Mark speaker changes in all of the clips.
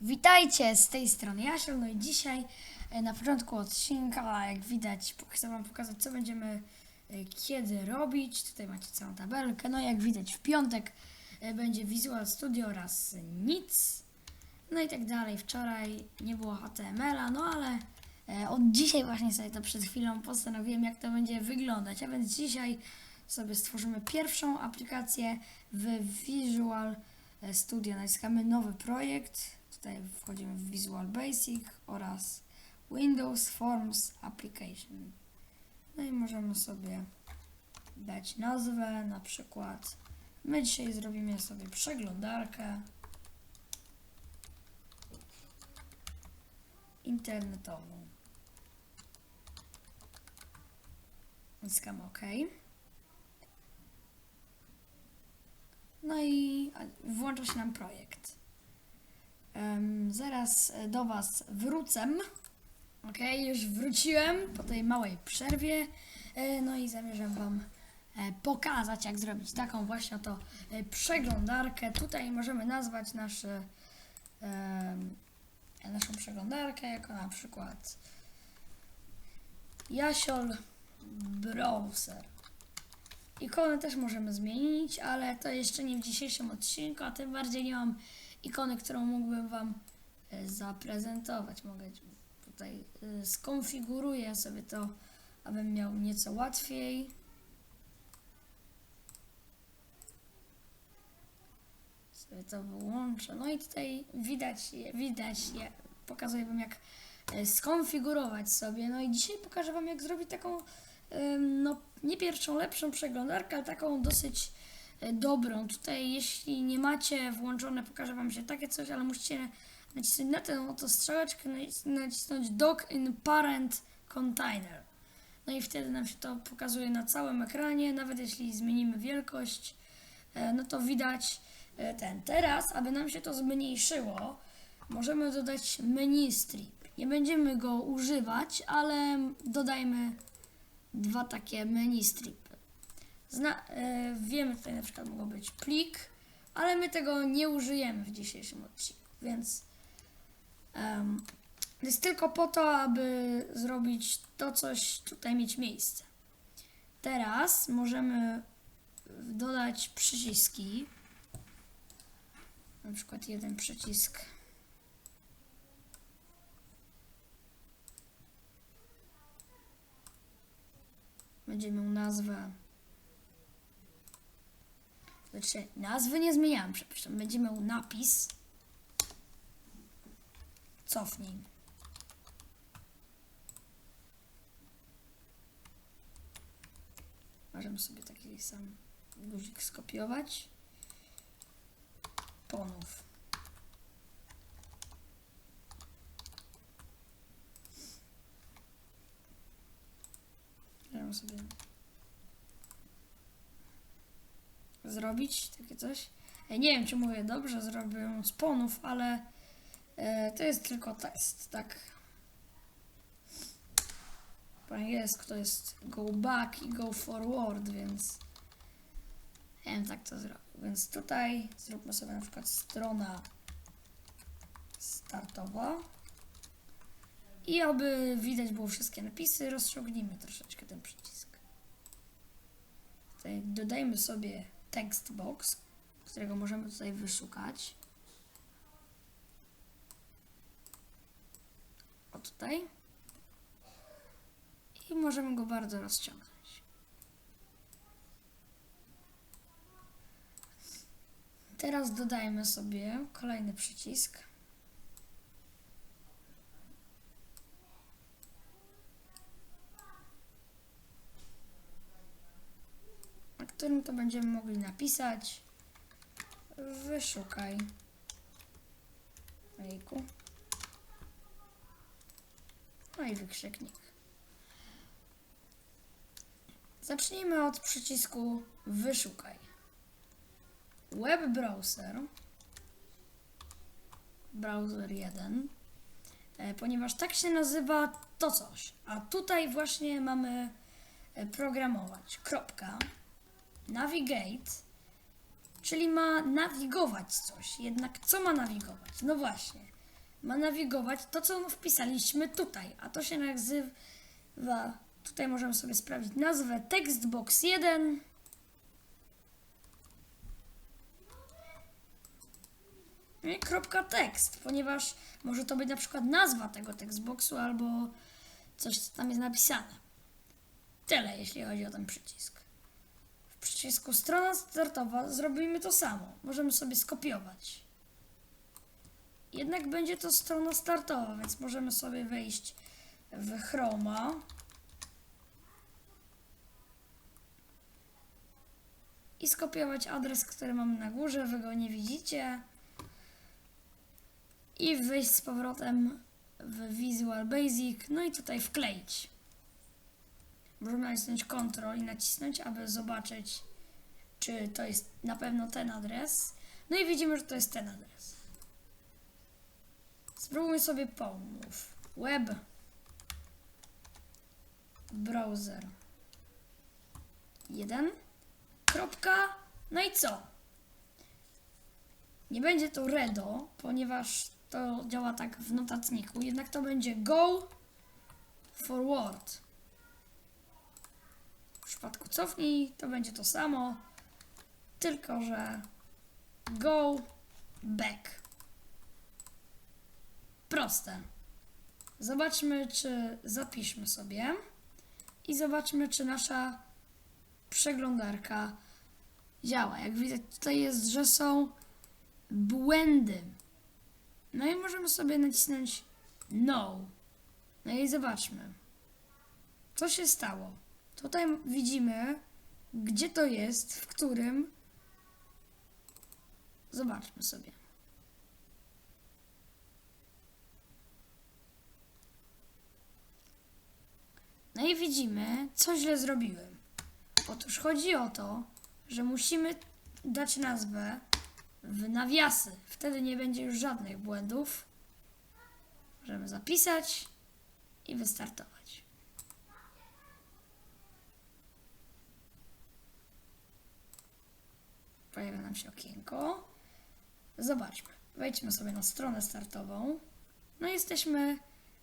Speaker 1: Witajcie z tej strony Jasiel, no i dzisiaj e, na początku odcinka, jak widać, chcę Wam pokazać, co będziemy e, kiedy robić. Tutaj macie całą tabelkę. No jak widać, w piątek e, będzie Visual Studio oraz nic. No i tak dalej. Wczoraj nie było HTML-a, no ale od dzisiaj właśnie sobie to przed chwilą postanowiłem, jak to będzie wyglądać. A więc dzisiaj sobie stworzymy pierwszą aplikację w Visual Studio. Naciskamy nowy projekt. Tutaj wchodzimy w Visual Basic oraz Windows Forms Application. No i możemy sobie dać nazwę, na przykład my dzisiaj zrobimy sobie przeglądarkę internetową. Naciskamy OK. No i włącza się nam projekt. Zaraz e, do Was wrócę. Ok, już wróciłem po tej małej przerwie. E, no i zamierzam Wam e, pokazać, jak zrobić taką właśnie oto e, przeglądarkę. Tutaj możemy nazwać nasze, naszą przeglądarkę jako na przykład Jasiol Browser. Ikony też możemy zmienić, ale to jeszcze nie w dzisiejszym odcinku, a tym bardziej nie mam ikony, którą mógłbym Wam e, zaprezentować. Mogę tutaj e, skonfiguruję sobie to, abym miał nieco łatwiej. Sobie to wyłączę. No i tutaj widać, je- widać, je, pokazuję Wam jak e, skonfigurować sobie. No i dzisiaj pokażę Wam jak zrobić taką no nie pierwszą lepszą przeglądarkę, ale taką dosyć dobrą. Tutaj jeśli nie macie włączone, pokażę Wam się takie coś, ale musicie nacisnąć na tę oto strzałeczkę, nacis- nacisnąć dock in parent container. No i wtedy nam się to pokazuje na całym ekranie, nawet jeśli zmienimy wielkość, e, no to widać e, ten. Teraz, aby nam się to zmniejszyło, możemy dodać menu strip. Nie będziemy go używać, ale dodajmy dwa takie menu stripy. Zna, e, wiemy, tutaj na przykład mogą być plik, ale my tego nie użyjemy w dzisiejszym odcinku, więc em, jest tylko po to, aby zrobić to coś, tutaj mieć miejsce. Teraz możemy dodać przyciski. Na przykład jeden przycisk. Będzie miał nazwę. Znaczy, nazwy nie zmieniałem, przepraszam. Będzie miał napis. Cofnij. Możemy sobie taki sam guzik skopiować. Ponów. Możemy sobie zrobić takie coś. Ja nie wiem, czy mówię dobrze, zrobię z ponów, ale e, to jest tylko test, tak? Po angielsku to jest go back i go forward, więc ja wiem, tak to zrobię. Więc tutaj zróbmy sobie na przykład strona startowa. I aby widać było wszystkie napisy, rozciągnijmy troszeczkę ten przycisk. Tutaj dodajmy sobie text box, którego możemy tutaj wyszukać. O tutaj. I możemy go bardzo rozciągnąć. Teraz dodajmy sobie kolejny przycisk. na którym to będziemy mogli napisać. Wyszukaj. Ojejku. no i wykrzyknik. Zacznijmy od przycisku wyszukaj. Web browser. Browser 1 e, ponieważ tak się nazywa to coś. A tutaj właśnie mamy e, programować. Kropka navigate, czyli ma nawigować coś. Jednak co ma nawigować? No właśnie, ma nawigować to, co wpisaliśmy tutaj, a to się nazywa, tutaj możemy sobie sprawdzić nazwę textbox 1. No kropka tekst, ponieważ może to być na przykład nazwa tego textboxu albo coś, co tam jest napisane. Tyle, jeśli chodzi o ten przycisk. Przycisku strona startowa zrobimy to samo. Możemy sobie skopiować. Jednak będzie to strona startowa, więc możemy sobie wejść w Chroma. I skopiować adres, który mamy na górze, wy go nie widzicie. I wejść z powrotem w Visual Basic, no i tutaj wkleić. Możemy nacisnąć Ctrl i nacisnąć, aby zobaczyć, czy to jest na pewno ten adres. No i widzimy, że to jest ten adres. Spróbujmy sobie pomów. Web. Browser. Jeden. Kropka. No i co? Nie będzie to redo, ponieważ to działa tak w notatniku, jednak to będzie go forward. W przypadku cofnij to będzie to samo, tylko że go back. Proste. Zobaczmy, czy zapiszmy sobie i zobaczmy, czy nasza przeglądarka działa. Jak widać, tutaj jest, że są błędy. No i możemy sobie nacisnąć No. No i zobaczmy. Co się stało? Tutaj widzimy, gdzie to jest, w którym. Zobaczmy sobie. No i widzimy, co źle zrobiłem. Otóż chodzi o to, że musimy dać nazwę w nawiasy. Wtedy nie będzie już żadnych błędów. Możemy zapisać i wystartować. Pojawia nam się okienko. Zobaczmy. Wejdźmy sobie na stronę startową. No jesteśmy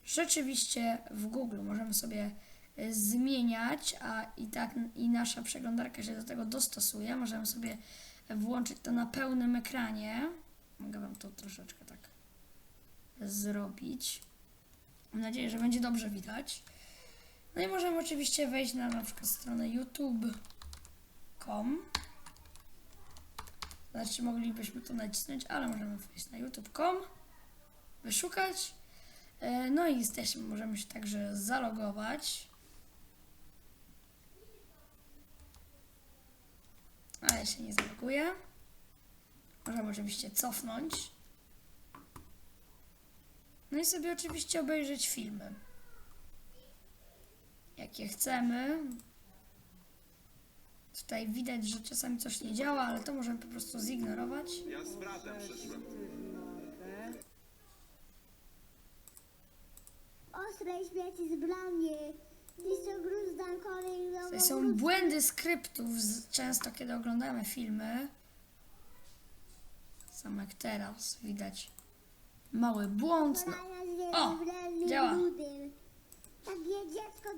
Speaker 1: rzeczywiście w Google. Możemy sobie y, zmieniać, a i tak i nasza przeglądarka się do tego dostosuje. Możemy sobie włączyć to na pełnym ekranie. Mogę Wam to troszeczkę tak zrobić. Mam nadzieję, że będzie dobrze widać. No i możemy oczywiście wejść na na przykład stronę youtube.com. Znaczy moglibyśmy to nacisnąć, ale możemy wejść na youtube.com, wyszukać. E, No i jesteśmy, możemy się także zalogować. Ale się nie zaloguje. Możemy oczywiście cofnąć. No i sobie oczywiście obejrzeć filmy. Jakie chcemy. Tutaj widać, że czasami coś nie działa, ale to możemy po prostu zignorować.
Speaker 2: Ja z bratem przyszłem.
Speaker 3: Ostre śmieci z bramie.
Speaker 1: Tutaj są błędy skryptów, z, często kiedy oglądamy filmy. Sam jak teraz widać mały błąd. No, O, działa.
Speaker 3: Takie dziecko.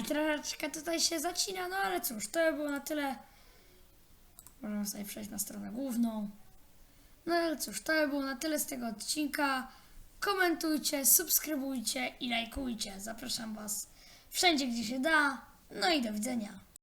Speaker 1: I troszeczkę tutaj się zacina, no ale cóż, to by było na tyle. Możemy sobie przejść na stronę główną. No ale cóż, to by było na tyle z tego odcinka. Komentujcie, subskrybujcie i lajkujcie. Zapraszam Was wszędzie, gdzie się da. No i do widzenia.